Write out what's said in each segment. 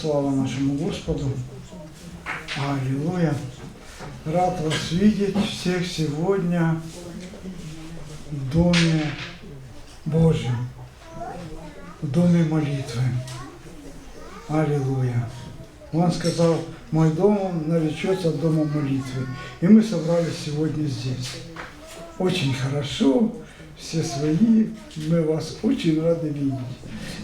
слава нашему Господу. Аллилуйя. Рад вас видеть всех сегодня в Доме Божьем, в Доме молитвы. Аллилуйя. Он сказал, мой дом наречется домом молитвы. И мы собрались сегодня здесь. Очень хорошо, все свои, мы вас очень рады видеть.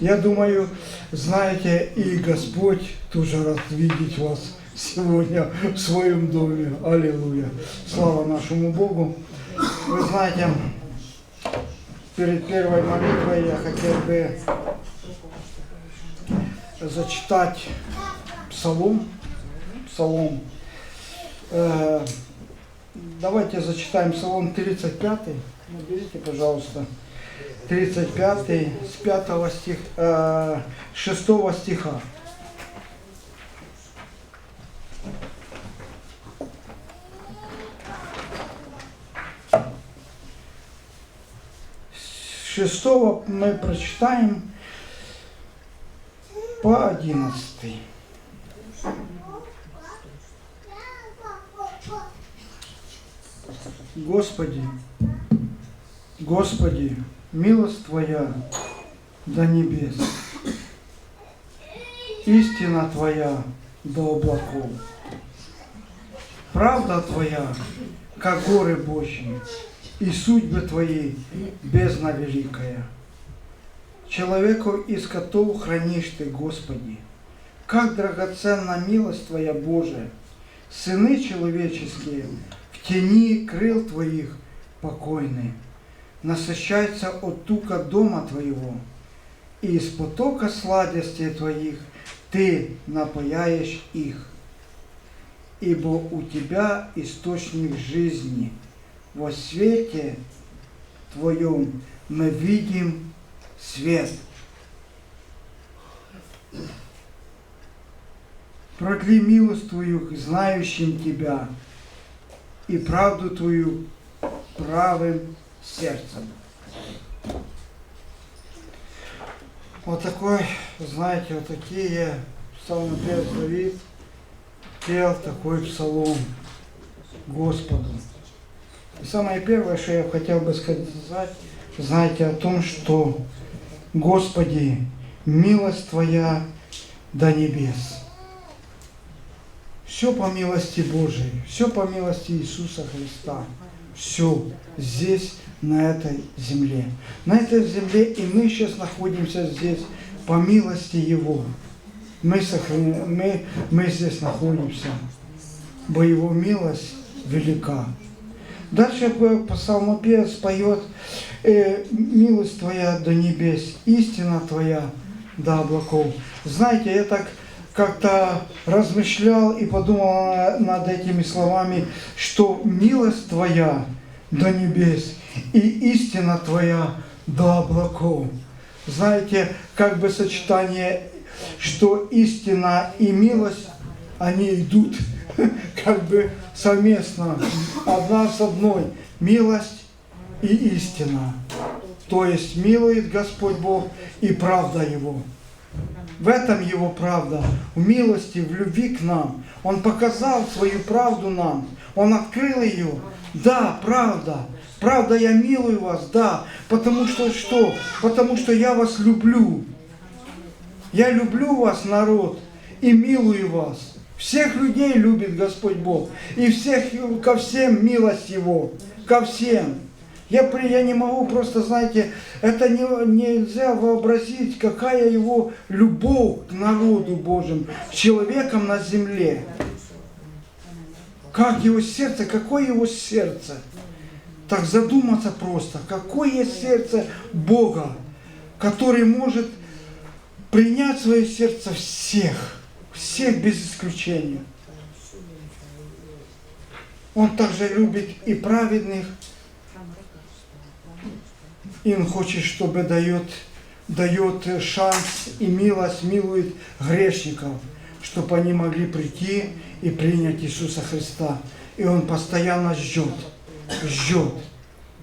Я думаю, знаете, и Господь тоже рад видеть вас сегодня в своем доме. Аллилуйя. Слава нашему Богу. Вы знаете, перед первой молитвой я хотел бы зачитать псалом. Псалом. Давайте зачитаем псалом 35. Наберите, пожалуйста. 35 с 5 стих, э, 6 стиха. Шестого мы прочитаем по одиннадцатый. Господи, Господи, милость Твоя до небес, истина Твоя до облаков, правда Твоя, как горы Божьи, и судьбы Твои бездна великая. Человеку и скоту хранишь Ты, Господи, как драгоценна милость Твоя, Божия, сыны человеческие тени крыл Твоих покойны, насыщаются от тука дома Твоего, и из потока сладостей Твоих Ты напаяешь их. Ибо у Тебя источник жизни, во свете Твоем мы видим свет. Продли милость Твою знающим Тебя и правду Твою правым сердцем. Вот такой, знаете, вот такие псалмопевец Давид пел такой псалом Господу. И самое первое, что я хотел бы сказать, знаете, о том, что Господи, милость Твоя до небес. Все по милости Божией, все по милости Иисуса Христа. Все здесь, на этой земле. На этой земле и мы сейчас находимся здесь по милости Его. Мы, сохрани... мы, мы здесь находимся, бо Его милость велика. Дальше псалмопевец поет э, «Милость Твоя до небес, истина Твоя до облаков». Знаете, я так как-то размышлял и подумал над этими словами, что милость Твоя до небес и истина Твоя до облаков. Знаете, как бы сочетание, что истина и милость, они идут как бы совместно, одна с одной, милость и истина. То есть милует Господь Бог и правда Его. В этом Его правда, в милости, в любви к нам. Он показал свою правду нам, Он открыл ее. Да, правда, правда, я милую вас, да, потому что что? Потому что я вас люблю. Я люблю вас, народ, и милую вас. Всех людей любит Господь Бог. И всех, ко всем милость Его. Ко всем. Я, я не могу просто, знаете, это не, нельзя вообразить, какая его любовь к народу Божьему, к человеком на земле. Как его сердце, какое его сердце. Так задуматься просто, какое сердце Бога, который может принять в свое сердце всех, всех без исключения. Он также любит и праведных, и Он хочет, чтобы дает, дает шанс и милость, милует грешников, чтобы они могли прийти и принять Иисуса Христа. И Он постоянно ждет, ждет,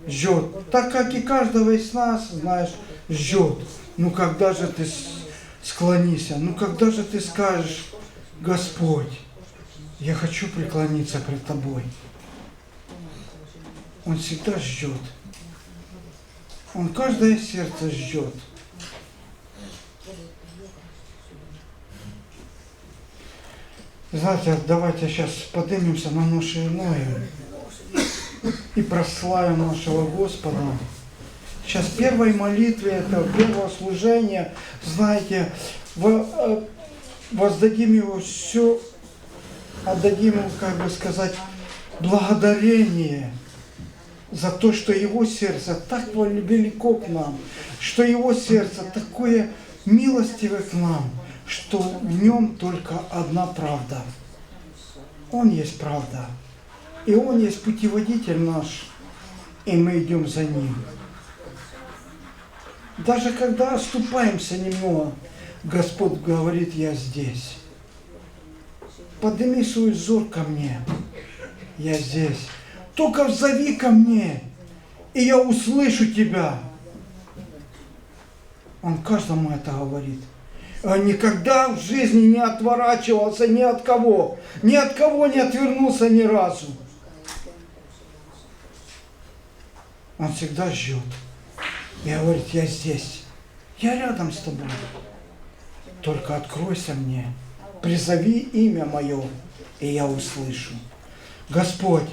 ждет. Так как и каждого из нас, знаешь, ждет. Ну когда же ты склонися. Ну когда же ты скажешь, Господь, я хочу преклониться пред Тобой? Он всегда ждет. Он каждое сердце ждет. Знаете, давайте сейчас поднимемся на наши ноги и прославим нашего Господа. Сейчас первой молитве, это первого служения, знаете, э, воздадим его все, отдадим ему, как бы сказать, благодарение за то, что его сердце так велико к нам, что его сердце такое милостивое к нам, что в нем только одна правда. Он есть правда. И он есть путеводитель наш, и мы идем за ним. Даже когда оступаемся немного, Господь говорит, я здесь. Подними свой взор ко мне, я здесь. Только взови ко мне, и я услышу тебя. Он каждому это говорит. Он никогда в жизни не отворачивался ни от кого, ни от кого не отвернулся ни разу. Он всегда ждет. И говорит, я здесь, я рядом с тобой. Только откройся мне, призови имя мое, и я услышу. Господь,